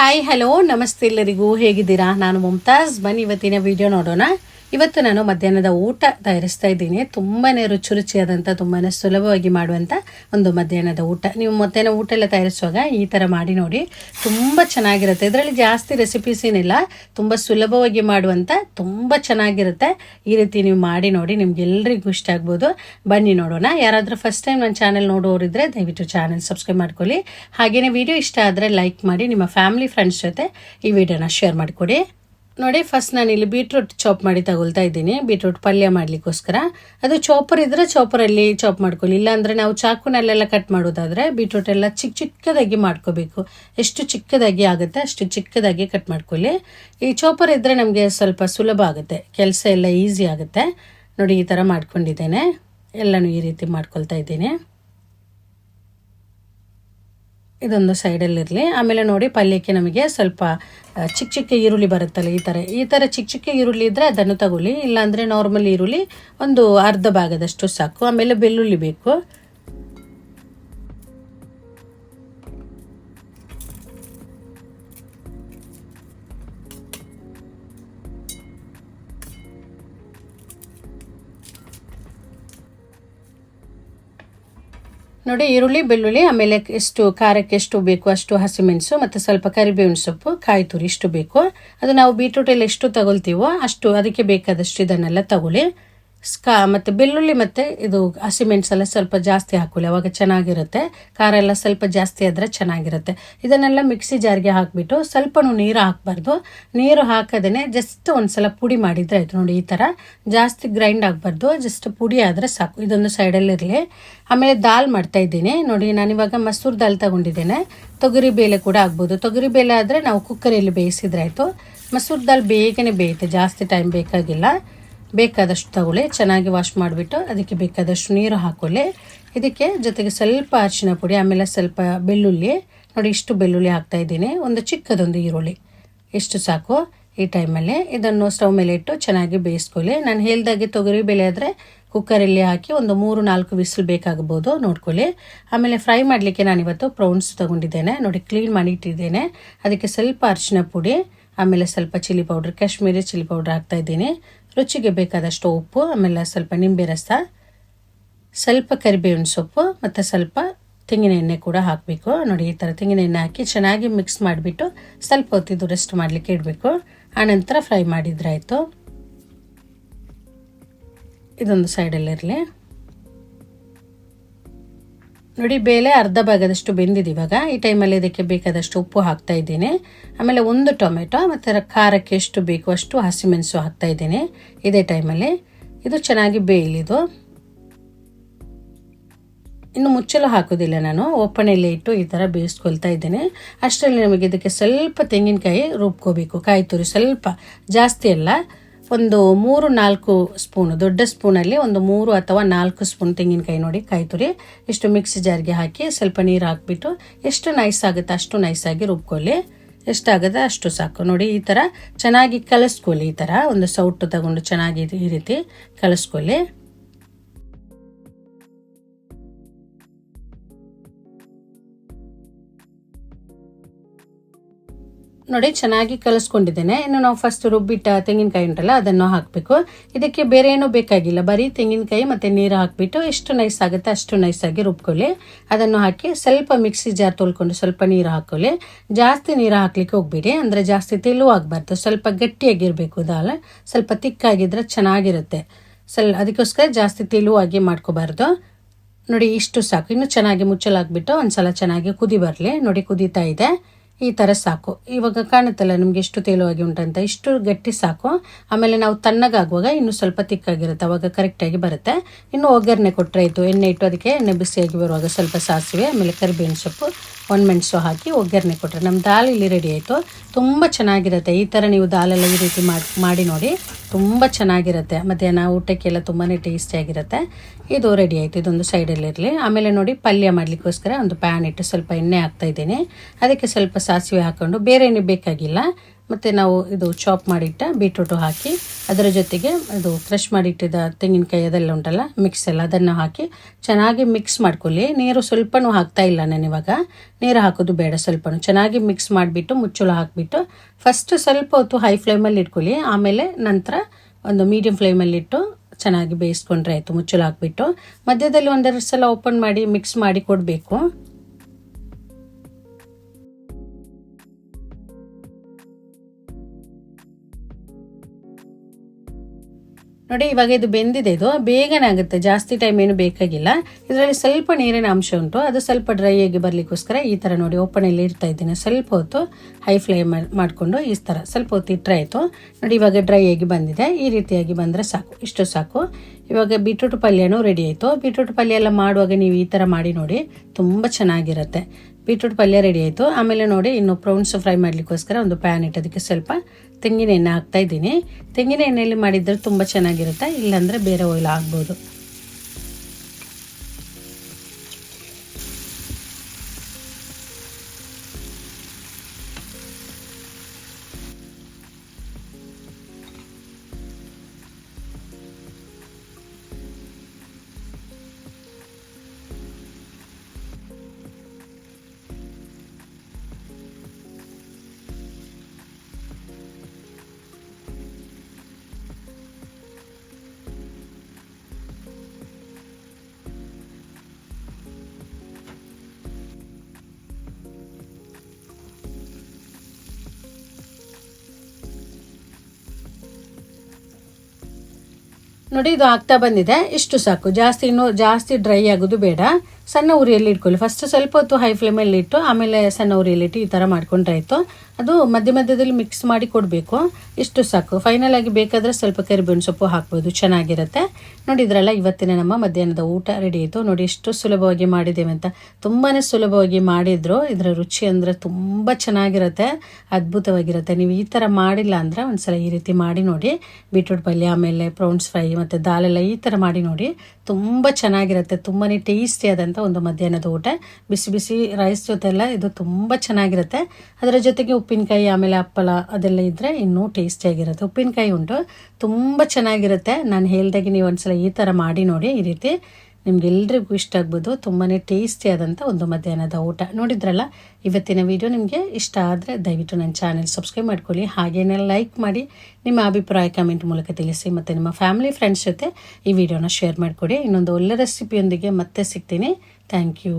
Hi hello ನಮಸ್ತೆ ಎಲ್ಲರಿಗೂ. ಹೇಗಿದ್ದೀರಾ? ನಾನು ಮುಮ್ತಾಜ್. ಬನ್ನಿ ಇವತ್ತಿನ ವಿಡಿಯೋ ನೋಡೋಣ. ಇವತ್ತು ನಾನು ಮಧ್ಯಾಹ್ನದ ಊಟ ತಯಾರಿಸ್ತಾ ಇದ್ದೀನಿ. ತುಂಬಾ ರುಚಿ ರುಚಿಯಾದಂಥ ತುಂಬಾ ಸುಲಭವಾಗಿ ಮಾಡುವಂಥ ಒಂದು ಮಧ್ಯಾಹ್ನದ ಊಟ. ನೀವು ಮಧ್ಯಾಹ್ನ ಊಟ ಎಲ್ಲ ತಯಾರಿಸುವಾಗ ಈ ಥರ ಮಾಡಿ ನೋಡಿ. ತುಂಬ ಚೆನ್ನಾಗಿರುತ್ತೆ. ಇದರಲ್ಲಿ ಜಾಸ್ತಿ ರೆಸಿಪೀಸ್ ಏನಿಲ್ಲ. ತುಂಬ ಸುಲಭವಾಗಿ ಮಾಡುವಂಥ ತುಂಬ ಚೆನ್ನಾಗಿರುತ್ತೆ. ಈ ರೀತಿ ನೀವು ಮಾಡಿ ನೋಡಿ, ನಿಮ್ಗೆ ಎಲ್ರಿಗೂ ಇಷ್ಟ ಆಗ್ಬೋದು. ಬನ್ನಿ ನೋಡೋಣ. ಯಾರಾದರೂ ಫಸ್ಟ್ ಟೈಮ್ ನನ್ನ ಚಾನಲ್ ನೋಡೋರಿದ್ರೆ ದಯವಿಟ್ಟು ಚಾನಲ್ ಸಬ್ಸ್ಕ್ರೈಬ್ ಮಾಡ್ಕೊಳ್ಳಿ. ಹಾಗೆಯೇ ವಿಡಿಯೋ ಇಷ್ಟ ಆದರೆ ಲೈಕ್ ಮಾಡಿ, ನಿಮ್ಮ ಫ್ಯಾಮಿಲಿ ಫ್ರೆಂಡ್ಸ್ ಜೊತೆ ಈ ವಿಡಿಯೋನ ಶೇರ್ ಮಾಡಿಕೊಡಿ. ನೋಡಿ ಫಸ್ಟ್ ನಾನು ಇಲ್ಲಿ ಬೀಟ್ರೂಟ್ ಚಾಪ್ ಮಾಡಿ ತಗೊಳ್ತಾ ಇದ್ದೀನಿ. ಬೀಟ್ರೂಟ್ ಪಲ್ಯ ಮಾಡಲಿಕ್ಕೋಸ್ಕರ. ಅದು ಚಾಪರ್ ಇದ್ರೆ ಚಾಪರಲ್ಲಿ ಚಾಪ್ ಮಾಡ್ಕೊಳ್ಳಿ. ಇಲ್ಲಾಂದರೆ ನಾವು ಚಾಕುನಲ್ಲೆಲ್ಲ ಕಟ್ ಮಾಡೋದಾದ್ರೆ ಬೀಟ್ರೂಟ್ ಎಲ್ಲ ಚಿಕ್ಕ ಚಿಕ್ಕದಾಗಿ ಮಾಡ್ಕೋಬೇಕು. ಎಷ್ಟು ಚಿಕ್ಕದಾಗಿ ಆಗುತ್ತೆ ಅಷ್ಟು ಚಿಕ್ಕದಾಗಿ ಕಟ್ ಮಾಡ್ಕೊಳ್ಳಿ. ಈ ಚಾಪರ್ ಇದ್ರೆ ನಮಗೆ ಸ್ವಲ್ಪ ಸುಲಭ ಆಗುತ್ತೆ. ಕೆಲಸ ಎಲ್ಲ ಈಸಿ ಆಗುತ್ತೆ. ನೋಡಿ, ಈ ಥರ ಮಾಡ್ಕೊಂಡಿದ್ದೇನೆ. ಎಲ್ಲನೂ ಈ ರೀತಿ ಮಾಡ್ಕೊಳ್ತಾ ಇದ್ದೀನಿ. ಇದೊಂದು ಸೈಡಲ್ಲಿರಲಿ ಆಮೇಲೆ ನೋಡಿ ಪಲ್ಯಕ್ಕೆ ನಮಗೆ ಸ್ವಲ್ಪ ಚಿಕ್ಕ ಚಿಕ್ಕ ಈರುಳ್ಳಿ ಬರುತ್ತಲ್ಲ ಈ ಥರ ಈ ಥರ ಚಿಕ್ಕ ಚಿಕ್ಕ ಈರುಳ್ಳಿ ಇದ್ದರೆ ಅದನ್ನು ತಗೊಳ್ಳಿ. ಇಲ್ಲಾಂದರೆ ನಾರ್ಮಲ್ ಈರುಳ್ಳಿ ಒಂದು ಅರ್ಧ ಭಾಗದಷ್ಟು ಸಾಕು. ಆಮೇಲೆ ಬೆಳ್ಳುಳ್ಳಿ ಬೇಕು. ನೋಡಿ ಈರುಳ್ಳಿ, ಬೆಳ್ಳುಳ್ಳಿ, ಆಮೇಲೆ ಎಷ್ಟು ಖಾರಕ್ಕೆ ಎಷ್ಟು ಬೇಕು ಅಷ್ಟು ಹಸಿಮೆಣಸು ಮತ್ತು ಸ್ವಲ್ಪ ಕರಿಬೇವಿನ ಸೊಪ್ಪು ಕಾಯಿ ತುರಿ ಇಷ್ಟು ಬೇಕು. ಅದು ನಾವು ಬೀಟ್ರೂಟಲ್ಲಿ ಎಷ್ಟು ತಗೊಳ್ತೀವೋ ಅಷ್ಟು ಅದಕ್ಕೆ ಬೇಕಾದಷ್ಟು ಇದನ್ನೆಲ್ಲ ತಗೊಳ್ಳಿ. ಸ್ಕಾ, ಮತ್ತು ಬೆಳ್ಳುಳ್ಳಿ ಮತ್ತು ಇದು ಹಸಿಮೆಣಸೆಲ್ಲ ಸ್ವಲ್ಪ ಜಾಸ್ತಿ ಹಾಕೊಳ್ಳಿ ಅವಾಗ ಚೆನ್ನಾಗಿರುತ್ತೆ. ಖಾರ ಎಲ್ಲ ಸ್ವಲ್ಪ ಜಾಸ್ತಿ ಆದರೆ ಚೆನ್ನಾಗಿರುತ್ತೆ. ಇದನ್ನೆಲ್ಲ ಮಿಕ್ಸಿ ಜಾರಿಗೆ ಹಾಕಿಬಿಟ್ಟು ಸ್ವಲ್ಪನೂ ನೀರು ಹಾಕಬಾರ್ದು. ನೀರು ಹಾಕದೇ ಜಸ್ಟ್ ಒಂದ್ಸಲ ಪುಡಿ ಮಾಡಿದರೆ ಆಯಿತು ನೋಡಿ ಈ ಥರ ಜಾಸ್ತಿ ಗ್ರೈಂಡ್ ಆಗಬಾರ್ದು ಜಸ್ಟ್ ಪುಡಿ ಆದರೆ ಸಾಕು. ಇದೊಂದು ಸೈಡಲ್ಲಿರಲಿ ಆಮೇಲೆ ದಾಲ್ ಮಾಡ್ತಾ ಇದ್ದೀನಿ. ನೋಡಿ ನಾನಿವಾಗ ಮಸೂರ್ ದಾಲ್ ತಗೊಂಡಿದ್ದೇನೆ. ತೊಗರಿ ಬೇಳೆ ಕೂಡ ಆಗ್ಬೋದು ತೊಗರಿ ಬೇಳೆ ಆದರೆ ನಾವು ಕುಕ್ಕರಲ್ಲಿ ಬೇಯಿಸಿದ್ರೆ ಆಯಿತು. ಮಸೂರ್ ದಾಲ್ ಬೇಗನೆ ಬೇಯುತ್ತೆ, ಜಾಸ್ತಿ ಟೈಮ್ ಬೇಕಾಗಿಲ್ಲ. ಬೇಕಾದಷ್ಟು ತಗೊಳ್ಳಿ. ಚೆನ್ನಾಗಿ ವಾಶ್ ಮಾಡಿಬಿಟ್ಟು ಅದಕ್ಕೆ ಬೇಕಾದಷ್ಟು ನೀರು ಹಾಕೊಳ್ಳಿ. ಇದಕ್ಕೆ ಜೊತೆಗೆ ಸ್ವಲ್ಪ ಅರಿಶಿನ ಪುಡಿ, ಆಮೇಲೆ ಸ್ವಲ್ಪ ಬೆಳ್ಳುಳ್ಳಿ. ನೋಡಿ, ಇಷ್ಟು ಬೆಳ್ಳುಳ್ಳಿ ಹಾಕ್ತಾ ಇದ್ದೀನಿ. ಒಂದು ಚಿಕ್ಕದೊಂದು ಈರುಳ್ಳಿ. ಇಷ್ಟು ಸಾಕು. ಈ ಟೈಮಲ್ಲಿ ಇದನ್ನು ಸ್ಟವ್ ಮೇಲೆ ಇಟ್ಟು ಚೆನ್ನಾಗಿ ಬೇಯಿಸ್ಕೊಳ್ಳಿ. ನಾನು ಹೇಳ್ದಾಗೆ ತೊಗರಿ ಬೇಳೆ ಆದರೆ ಕುಕ್ಕರಲ್ಲಿ ಹಾಕಿ ಒಂದು ಮೂರು ನಾಲ್ಕು ವಿಸಿಲ್ ಬೇಕಾಗ್ಬೋದು ನೋಡ್ಕೊಳ್ಳಿ. ಆಮೇಲೆ ಫ್ರೈ ಮಾಡಲಿಕ್ಕೆ ನಾನಿವತ್ತು ಪ್ರೌನ್ಸ್ ತೊಗೊಂಡಿದ್ದೇನೆ. ನೋಡಿ, ಕ್ಲೀನ್ ಮಾಡಿ ಇಟ್ಟಿದ್ದೇನೆ. ಅದಕ್ಕೆ ಸ್ವಲ್ಪ ಅರಿಶಿನ ಪುಡಿ, ಆಮೇಲೆ ಸ್ವಲ್ಪ chilli powder, Kashmiri chilli powder ಹಾಕ್ತಾ ಇದ್ದೀನಿ. ರುಚಿಗೆ ಬೇಕಾದಷ್ಟು ಉಪ್ಪು, ಆಮೇಲೆ ಸ್ವಲ್ಪ ನಿಂಬೆ ರಸ, ಸ್ವಲ್ಪ ಕರಿಬೇವಿನ ಸೊಪ್ಪು, ಮತ್ತು ಸ್ವಲ್ಪ ತೆಂಗಿನ ಎಣ್ಣೆ ಕೂಡ ಹಾಕಬೇಕು. ನೋಡಿ, ಈ ಥರ ತೆಂಗಿನ ಎಣ್ಣೆ ಹಾಕಿ ಚೆನ್ನಾಗಿ ಮಿಕ್ಸ್ ಮಾಡಿಬಿಟ್ಟು ಸ್ವಲ್ಪ ಹೊತ್ತಿದ್ದು ರೆಸ್ಟ್ ಮಾಡಲಿಕ್ಕೆ ಇಡಬೇಕು. ಆನಂತರ ಫ್ರೈ ಮಾಡಿದ್ರಾಯಿತು ಇದೊಂದು ಸೈಡಲ್ಲಿರಲಿ ನೋಡಿ, ಬೇಳೆ ಅರ್ಧ ಭಾಗದಷ್ಟು ಬೆಂದಿದೆ ಇವಾಗ. ಈ ಟೈಮಲ್ಲಿ ಇದಕ್ಕೆ ಬೇಕಾದಷ್ಟು ಉಪ್ಪು ಹಾಕ್ತಾ ಇದ್ದೀನಿ. ಆಮೇಲೆ ಒಂದು ಟೊಮೆಟೊ, ಮತ್ತು ಖಾರಕ್ಕೆ ಎಷ್ಟು ಬೇಕು ಅಷ್ಟು ಹಸಿಮೆಣಸು ಹಾಕ್ತಾ ಇದ್ದೀನಿ ಇದೇ ಟೈಮಲ್ಲಿ ಇದು ಚೆನ್ನಾಗಿ ಬೇಯಲಿದು. ಇನ್ನು ಮುಚ್ಚಲು ಹಾಕೋದಿಲ್ಲ ನಾನು. ಓಪನಲ್ಲಿ ಇಟ್ಟು ಈ ಥರ ಬೇಯಿಸ್ಕೊಳ್ತಾ ಇದ್ದೇನೆ. ಅಷ್ಟರಲ್ಲಿ ನಮಗೆ ಇದಕ್ಕೆ ಸ್ವಲ್ಪ ತೆಂಗಿನಕಾಯಿ ರುಬ್ಕೋಬೇಕು. ಕಾಯಿ ತುರಿ ಸ್ವಲ್ಪ ಜಾಸ್ತಿ ಅಲ್ಲ. ಒಂದು ಮೂರು ನಾಲ್ಕು ಸ್ಪೂನು, ದೊಡ್ಡ ಸ್ಪೂನಲ್ಲಿ ಒಂದು ಮೂರು ಅಥವಾ ನಾಲ್ಕು ಸ್ಪೂನ್ ತೆಂಗಿನಕಾಯಿ ನೋಡಿ, ಕಾಯಿ ತುರಿ. ಇಷ್ಟು ಮಿಕ್ಸಿ ಜಾರ್ಗೆ ಹಾಕಿ ಸ್ವಲ್ಪ ನೀರು ಹಾಕಿಬಿಟ್ಟು ಎಷ್ಟು ನೈಸ್ ಆಗುತ್ತೆ ಅಷ್ಟು ನೈಸಾಗಿ ರುಬ್ಕೊಳ್ಳಿ. ಎಷ್ಟಾಗುತ್ತೆ ಅಷ್ಟು ಸಾಕು. ನೋಡಿ, ಈ ಥರ ಚೆನ್ನಾಗಿ ಕಲಿಸ್ಕೊಳ್ಳಿ, ಈ ಥರ ಒಂದು ಸೌಟು ತಗೊಂಡು ಚೆನ್ನಾಗಿ ಈ ರೀತಿ ಕಲಿಸ್ಕೊಳ್ಳಿ. ನೋಡಿ, ಚೆನ್ನಾಗಿ ಕಲಿಸ್ಕೊಂಡಿದ್ದೇನೆ. ಇನ್ನು ನಾವು ಫಸ್ಟ್ ರುಬ್ಬಿಟ್ಟ ತೆಂಗಿನಕಾಯಿ ಉಂಟಲ್ಲ, ಅದನ್ನು ಹಾಕಬೇಕು. ಇದಕ್ಕೆ ಬೇರೆ ಏನೂ ಬೇಕಾಗಿಲ್ಲ. ಬರೀ ತೆಂಗಿನಕಾಯಿ ಮತ್ತು ನೀರು ಹಾಕಿಬಿಟ್ಟು ಎಷ್ಟು ನೈಸ್ ಆಗುತ್ತೆ ಅಷ್ಟು ನೈಸಾಗಿ ರುಬ್ಕೊಳ್ಳಿ. ಅದನ್ನು ಹಾಕಿ ಸ್ವಲ್ಪ ಮಿಕ್ಸಿ ಜಾರ್ ತೊಳ್ಕೊಂಡು ಸ್ವಲ್ಪ ನೀರು ಹಾಕೊಳ್ಳಿ. ಜಾಸ್ತಿ ನೀರು ಹಾಕ್ಲಿಕ್ಕೆ ಹೋಗ್ಬೇಡಿ. ಅಂದರೆ ಜಾಸ್ತಿ ತೆಲು ಆಗಬಾರ್ದು ಸ್ವಲ್ಪ ಗಟ್ಟಿಯಾಗಿರಬೇಕು ದಾಲ. ಸ್ವಲ್ಪ ತಿಕ್ಕಾಗಿದ್ರೆ ಚೆನ್ನಾಗಿರುತ್ತೆ. ಸ್ವಲ್ಪ ಅದಕ್ಕೋಸ್ಕರ ಜಾಸ್ತಿ ತೆಳುವಾಗಿ ಮಾಡ್ಕೋಬಾರ್ದು. ನೋಡಿ, ಇಷ್ಟು ಸಾಕು. ಇನ್ನು ಚೆನ್ನಾಗಿ ಮುಚ್ಚಲಾಕ್ಬಿಟ್ಟು ಒಂದು ಸಲ ಚೆನ್ನಾಗಿ ಕುದಿ ಬರಲಿ. ನೋಡಿ, ಕುದೀತಾ ಇದೆ. ಈ ಥರ ಸಾಕು. ಇವಾಗ ಕಾಣುತ್ತಲ್ಲ ನಿಮ್ಗೆ ಎಷ್ಟು ತೇಲುವಾಗಿ ಉಂಟಂತ. ಇಷ್ಟು ಗಟ್ಟಿ ಸಾಕು. ಆಮೇಲೆ ನಾವು ತಣ್ಣಗಾಗುವಾಗ ಇನ್ನು ಸ್ವಲ್ಪ ತಿಕ್ಕಾಗಿರುತ್ತೆ. ಅವಾಗ ಕರೆಕ್ಟಾಗಿ ಬರುತ್ತೆ. ಇನ್ನು ಒಗ್ಗರಣೆ ಕೊಟ್ಟರೆ ಆಯಿತು. ಎಣ್ಣೆ ಇಟ್ಟು ಅದಕ್ಕೆ ಎಣ್ಣೆ ಬಿಸಿಯಾಗಿ ಬರುವಾಗ ಸ್ವಲ್ಪ ಸಾಸಿವೆ, ಆಮೇಲೆ ಕರಿಬೇವಿನ ಸೊಪ್ಪು ಒಣಮೆಣಸು ಹಾಕಿ ಒಗ್ಗರಣೆ ಕೊಟ್ಟರೆ ನಮ್ಮ ದಾಲ್ ಇಲ್ಲಿ ರೆಡಿ ಆಯಿತು. ತುಂಬ ಚೆನ್ನಾಗಿರುತ್ತೆ. ಈ ಥರ ನೀವು ದಾಲೆಲ್ಲ ಈ ರೀತಿ ಮಾಡಿ ಮಾಡಿ ನೋಡಿ ತುಂಬ ಚೆನ್ನಾಗಿರುತ್ತೆ. ಮಧ್ಯಾಹ್ನ ಊಟಕ್ಕೆಲ್ಲ ತುಂಬಾ ಟೇಸ್ಟಿಯಾಗಿರುತ್ತೆ ಇದು ರೆಡಿ ಆಯಿತು. ಇದೊಂದು ಸೈಡಲ್ಲಿರಲಿ ಆಮೇಲೆ ನೋಡಿ ಪಲ್ಯ ಮಾಡಲಿಕ್ಕೋಸ್ಕರ ಒಂದು ಪ್ಯಾನ್ ಇಟ್ಟು ಸ್ವಲ್ಪ ಎಣ್ಣೆ ಹಾಕ್ತಾಯಿದ್ದೀನಿ ಅದಕ್ಕೆ ಸ್ವಲ್ಪ ಸಾಸಿವೆ ಹಾಕ್ಕೊಂಡು ಬೇರೆ ಏನೂ ಬೇಕಾಗಿಲ್ಲ. ಮತ್ತು ನಾವು ಇದು ಚಾಪ್ ಮಾಡಿಟ್ಟ ಬೀಟ್ರೂಟು ಹಾಕಿ, ಅದರ ಜೊತೆಗೆ ಅದು ಕ್ರಷ್ ಮಾಡಿಟ್ಟಿದ್ದ ತೆಂಗಿನಕಾಯಿ ಅದೆಲ್ಲ ಉಂಟಲ್ಲ ಮಿಕ್ಸ್ ಎಲ್ಲ ಅದನ್ನು ಹಾಕಿ ಚೆನ್ನಾಗಿ ಮಿಕ್ಸ್ ಮಾಡ್ಕೊಳ್ಳಿ. ನೀರು ಸ್ವಲ್ಪನೂ ಹಾಕ್ತಾ ಇಲ್ಲ ನಾನು ಇವಾಗ. ನೀರು ಹಾಕೋದು ಬೇಡ ಸ್ವಲ್ಪನೂ. ಚೆನ್ನಾಗಿ ಮಿಕ್ಸ್ ಮಾಡಿಬಿಟ್ಟು, ಮುಚ್ಚಳ ಹಾಕಿಬಿಟ್ಟು ಫಸ್ಟ್ ಸ್ವಲ್ಪ ಹೊತ್ತು ಹೈ ಫ್ಲೇಮಲ್ಲಿ ಇಟ್ಕೊಳ್ಳಿ. ಆಮೇಲೆ ನಂತರ ಒಂದು ಮೀಡಿಯಂ ಫ್ಲೇಮಲ್ಲಿಟ್ಟು ಚೆನ್ನಾಗಿ ಬೇಯಿಸ್ಕೊಂಡ್ರೆ ಆಯಿತು, ಮುಚ್ಚಳ ಹಾಕಿಬಿಟ್ಟು. ಮಧ್ಯದಲ್ಲಿ ಒಂದೆರಡು ಸಲ ಓಪನ್ ಮಾಡಿ ಮಿಕ್ಸ್ ಮಾಡಿ ಕೊಡಬೇಕು. ನೋಡಿ, ಇವಾಗ ಇದು ಬೆಂದಿದೆ ಇದು. ಬೇಗನೆ ಆಗುತ್ತೆ, ಜಾಸ್ತಿ ಟೈಮ್ ಏನು ಬೇಕಾಗಿಲ್ಲ. ಇದರಲ್ಲಿ ಸ್ವಲ್ಪ ನೀರಿನ ಅಂಶ ಉಂಟು. ಅದು ಸ್ವಲ್ಪ ಡ್ರೈ ಆಗಿ ಬರಲಿಕ್ಕೋಸ್ಕರ ಈ ಥರ ನೋಡಿ ಓಪನಲ್ಲಿ ಇರ್ತಾ ಇದ್ದೀನಿ. ಸ್ವಲ್ಪ ಹೊತ್ತು ಹೈ ಫ್ಲೇಮ್ ಮಾಡಿಕೊಂಡು ಈ ಥರ ಸ್ವಲ್ಪ ಹೊತ್ತು ಇಟ್ಟರೆ ಆಯಿತು. ನೋಡಿ, ಇವಾಗ ಡ್ರೈ ಆಗಿ ಬಂದಿದೆ. ಈ ರೀತಿಯಾಗಿ ಬಂದರೆ ಸಾಕು. ಇಷ್ಟು ಸಾಕು. ಇವಾಗ ಬೀಟ್ರೂಟ್ ಪಲ್ಯನೂ ರೆಡಿ ಆಯಿತು. ಬೀಟ್ರೂಟ್ ಪಲ್ಯ ಎಲ್ಲ ಮಾಡುವಾಗ ನೀವು ಈ ಥರ ಮಾಡಿ ನೋಡಿ, ತುಂಬ ಚೆನ್ನಾಗಿರುತ್ತೆ. ಬೀಟ್ರೂಟ್ ಪಲ್ಯ ರೆಡಿ ಆಯಿತು. ಆಮೇಲೆ ನೋಡಿ, ಇನ್ನು ಪ್ರೌನ್ಸ್ ಫ್ರೈ ಮಾಡಲಿಕ್ಕೋಸ್ಕರ ಒಂದು ಪ್ಯಾನ್ ಇಟ್ಟೋದಕ್ಕೆ ಸ್ವಲ್ಪ ತೆಂಗಿನ ಎಣ್ಣೆ ಹಾಕ್ತಾ ಇದ್ದೀನಿ. ತೆಂಗಿನ ಎಣ್ಣೆಯಲ್ಲಿ ಮಾಡಿದ್ರೆ ತುಂಬ ಚೆನ್ನಾಗಿರುತ್ತೆ. ಇಲ್ಲಾಂದರೆ ಬೇರೆ ಆಯಿಲ್ ಆಗ್ಬೋದು ನೋಡಿ ಇದು ಆಗ್ತಾ ಬಂದಿದೆ. ಇಷ್ಟು ಸಾಕು. ಜಾಸ್ತಿ ಇನ್ನೂ ಜಾಸ್ತಿ ಡ್ರೈ ಆಗೋದು ಬೇಡ. ಸಣ್ಣ ಉರಿಯಲ್ಲಿ ಇಟ್ಕೊಳ್ಳಿ. ಫಸ್ಟ್ ಸ್ವಲ್ಪ ಹೊತ್ತು ಹೈ ಫ್ಲೇಮಲ್ಲಿ ಇಟ್ಟು, ಆಮೇಲೆ ಸಣ್ಣ ಉರಿಯಲ್ಲಿ ಇಟ್ಟು ಈ ಥರ ಮಾಡ್ಕೊಂಡ್ರೆ ಆಯಿತು ಅದು ಮಧ್ಯ ಮಧ್ಯದಲ್ಲಿ ಮಿಕ್ಸ್ ಮಾಡಿ ಕೊಡಬೇಕು. ಇಷ್ಟು ಸಾಕು. ಫೈನಲ್ ಆಗಿ ಬೇಕಾದರೆ ಸ್ವಲ್ಪ ಕರಿಬೇವಿನ ಸೊಪ್ಪು ಹಾಕ್ಬೋದು. ಚೆನ್ನಾಗಿರುತ್ತೆ. ನೋಡಿ ಇದ್ರಲ್ಲ ಇವತ್ತಿನ ನಮ್ಮ ಮಧ್ಯಾಹ್ನದ ಊಟ ರೆಡಿ ಆಯಿತು. ನೋಡಿ ಎಷ್ಟು ಸುಲಭವಾಗಿ ಮಾಡಿದ್ದೇವೆ ಅಂತ. ತುಂಬಾ ಸುಲಭವಾಗಿ ಮಾಡಿದ್ರು. ಇದರ ರುಚಿ ಅಂದರೆ ತುಂಬ ಚೆನ್ನಾಗಿರುತ್ತೆ. ಅದ್ಭುತವಾಗಿರುತ್ತೆ. ನೀವು ಈ ಥರ ಮಾಡಿಲ್ಲ ಅಂದರೆ ಒಂದ್ಸಲ ಈ ರೀತಿ ಮಾಡಿ ನೋಡಿ. ಬೀಟ್ರೂಟ್ ಪಲ್ಯ, ಆಮೇಲೆ ಪ್ರೌನ್ಸ್ ಫ್ರೈ ಮತ್ತು ದಾಲೆಲ್ಲ ಈ ಥರ ಮಾಡಿ ನೋಡಿ. ತುಂಬ ಚೆನ್ನಾಗಿರುತ್ತೆ. ತುಂಬಾ ಟೇಸ್ಟಿ ಆದಂಥ ಒಂದು ಮಧ್ಯಾಹ್ನದ ಊಟ. ಬಿಸಿ ಬಿಸಿ ರೈಸ್ ಜೊತೆಲ್ಲ ಇದು ತುಂಬ ಚೆನ್ನಾಗಿರುತ್ತೆ. ಅದರ ಜೊತೆಗೆ ಉಪ್ಪಿನಕಾಯಿ, ಆಮೇಲೆ ಹಪ್ಪಳ ಅದೆಲ್ಲ ಇದ್ದರೆ ಇನ್ನೂ ಟೇಸ್ಟಿಯಾಗಿರುತ್ತೆ ಉಪ್ಪಿನಕಾಯಿ ಉಂಟು. ತುಂಬ ಚೆನ್ನಾಗಿರುತ್ತೆ. ನಾನು ಹೇಳ್ದಾಗೆ ನೀವು ಒಂದ್ಸಲ ಈ ಥರ ಮಾಡಿ ನೋಡಿ ಈ ರೀತಿ. ನಿಮ್ಗೆಲ್ರಿಗೂ ಇಷ್ಟ ಆಗ್ಬೋದು ತುಂಬಾ ಟೇಸ್ಟಿ ಆದಂಥ ಒಂದು ಮಧ್ಯಾಹ್ನದ ಊಟ. ನೋಡಿದ್ರಲ್ಲ, ಇವತ್ತಿನ ವಿಡಿಯೋ ನಿಮಗೆ ಇಷ್ಟ ಆದರೆ ದಯವಿಟ್ಟು ನನ್ನ ಚಾನೆಲ್ ಸಬ್ಸ್ಕ್ರೈಬ್ ಮಾಡ್ಕೊಳ್ಳಿ, ಹಾಗೇನೆ ಲೈಕ್ ಮಾಡಿ, ನಿಮ್ಮ ಅಭಿಪ್ರಾಯ ಕಮೆಂಟ್ ಮೂಲಕ ತಿಳಿಸಿ, ಮತ್ತು ನಿಮ್ಮ ಫ್ಯಾಮಿಲಿ ಫ್ರೆಂಡ್ಸ್ ಜೊತೆ ಈ ವಿಡಿಯೋನ ಶೇರ್ ಮಾಡಿಕೊಡಿ. ಇನ್ನೊಂದು ಒಳ್ಳೆ ರೆಸಿಪಿಯೊಂದಿಗೆ ಮತ್ತೆ ಸಿಗ್ತೀನಿ. Thank you